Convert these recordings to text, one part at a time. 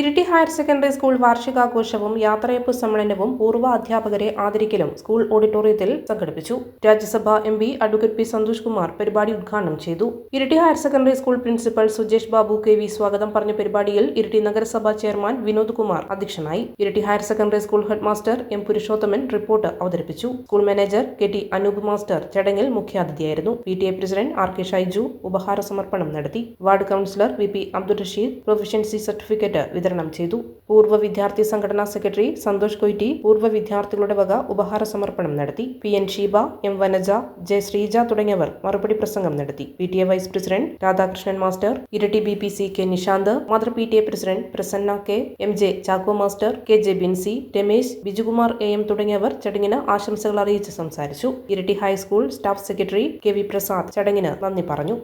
Iritty higher secondary school വാർഷികാഘോഷവും യാത്രയപ്പ് സമ്മേളനവും പൂർവ അധ്യാപകരെ ആദരിക്കലും സ്കൂൾ ഓഡിറ്റോറിയത്തിൽ സംഘടിപ്പിച്ചു. Rajya Sabha M P advocate P Santhosh Kumar പരിപാടി ഉദ്ഘാടനം ചെയ്തു. Iritty higher secondary school principal Sujesh Babu K V സ്വാഗതം പറഞ്ഞ പരിപാടിയിൽ ഇരിട്ടി നഗരസഭാ ചെയർമാൻ വിനോദ് കുമാർ അധ്യക്ഷനായി. Iritty higher secondary school head master M Purushothaman report അവതരിപ്പിച്ചു. School manager K T Anoop master ചടങ്ങിൽ മുഖ്യാതിഥിയായിരുന്നു. P T A president R K Shaiju ഉപഹാര സമർപ്പണം നടത്തി. Ward councillor V P Abdul Rasheed proficiency certificate വിതരണം ചെയ്തു. പൂർവ വിദ്യാർത്ഥി സംഘടനാ സെക്രട്ടറി സന്തോഷ് കൊയ്റ്റി പൂർവ വിദ്യാർത്ഥികളുടെ വക ഉപഹാര സമർപ്പണം നടത്തി. P. N. Sheeba M. Vanaja J. Sreeja തുടങ്ങിയവർ മറുപടി പ്രസംഗം നടത്തി. P. T. A vice president Radhakrishnan master Iritty B. P. C. K. Nishanth മാതൃ P. T. A president Prasanna K. M. J. Chacko master K. J. Binsy Ramesh Bijukumar A. M. തുടങ്ങിയവർ ചടങ്ങിന് ആശംസകൾ അറിയിച്ച് സംസാരിച്ചു. Iritty high school staff secretary K. V. Prasad ചടങ്ങിന് നന്ദി പറഞ്ഞു.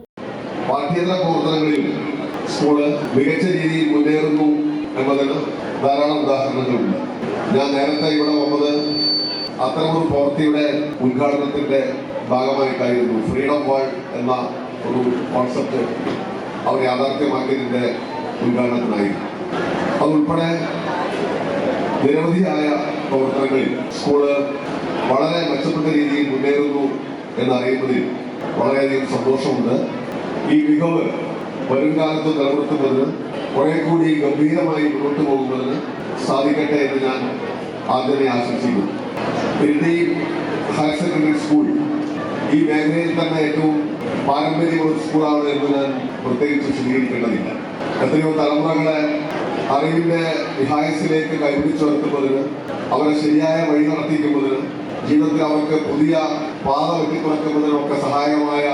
പാഠ്യേതര പ്രവർത്തനങ്ങളിൽ സ്കൂൾ മികച്ച രീതിയിൽ മുന്നേറുന്നു എന്നതിന് ധാരാളം ഉദാഹരണങ്ങളുണ്ട്. ഞാൻ നേരത്തെ ഇവിടെ വന്നത് അത്തരമൊരു പ്രവൃത്തിയുടെ ഉദ്ഘാടനത്തിന്റെ ഭാഗമായിട്ടായിരുന്നു. ഫ്രീഡം വാൾ എന്ന ഒരു കോൺസെപ്റ്റ് അവർ യാഥാർത്ഥ്യമാക്കിയതിന്റെ ഉദ്ഘാടനത്തിനായിരുന്നു. അതുൾപ്പെടെ നിരവധിയായ പ്രവർത്തനങ്ങളിൽ സ്കൂൾ വളരെ മെച്ചപ്പെട്ട രീതിയിൽ മുന്നേറുന്നു എന്നറിയുന്നതിൽ വളരെയധികം സന്തോഷമുണ്ട്. ഈ മികവ് വരും കാലത്ത് നിലനിർത്തുന്നതിന് കുറെ കൂടി ഗംഭീരമായി മുന്നോട്ട് പോകുന്നതിന് സാധിക്കട്ടെ എന്ന് ഞാൻ ആദ്യമേ ആശംസിക്കുന്നു. ഇരിട്ടി ഹയർ സെക്കൻഡറി സ്കൂൾ ഈ മേഖലയിൽ തന്നെ ഏറ്റവും പാരമ്പര്യമുള്ള സ്കൂളാണ് എന്ന് ഞാൻ പ്രത്യേകിച്ച് സ്വീകരിക്കേണ്ടതില്ല എത്രയോ തലമുറകളെ അറിവിന്റെ വിഹായസിലേക്ക് കൈപിടിച്ചു വരുത്തുന്നതിന് അവരെ ശരിയായ വഴി നടത്തിക്കുന്നതിന് ജീവിതത്തിൽ അവർക്ക് പുതിയ പാത വെട്ടിത്തുറക്കുന്നതിനൊക്കെ സഹായമായ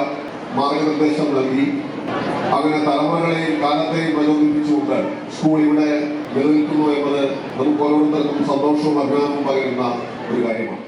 മാർഗനിർദ്ദേശം നൽകി അങ്ങനെ തലമുറകളെയും കാലത്തെയും പ്രചോദിപ്പിച്ചുകൊണ്ട് സ്കൂൾ ഇവിടെ നിലനിൽക്കുന്നു എന്നത് നമുക്ക് ഓരോരുത്തർക്കും സന്തോഷവും അഭിമാനവും പകരുന്ന ഒരു കാര്യമാണ്.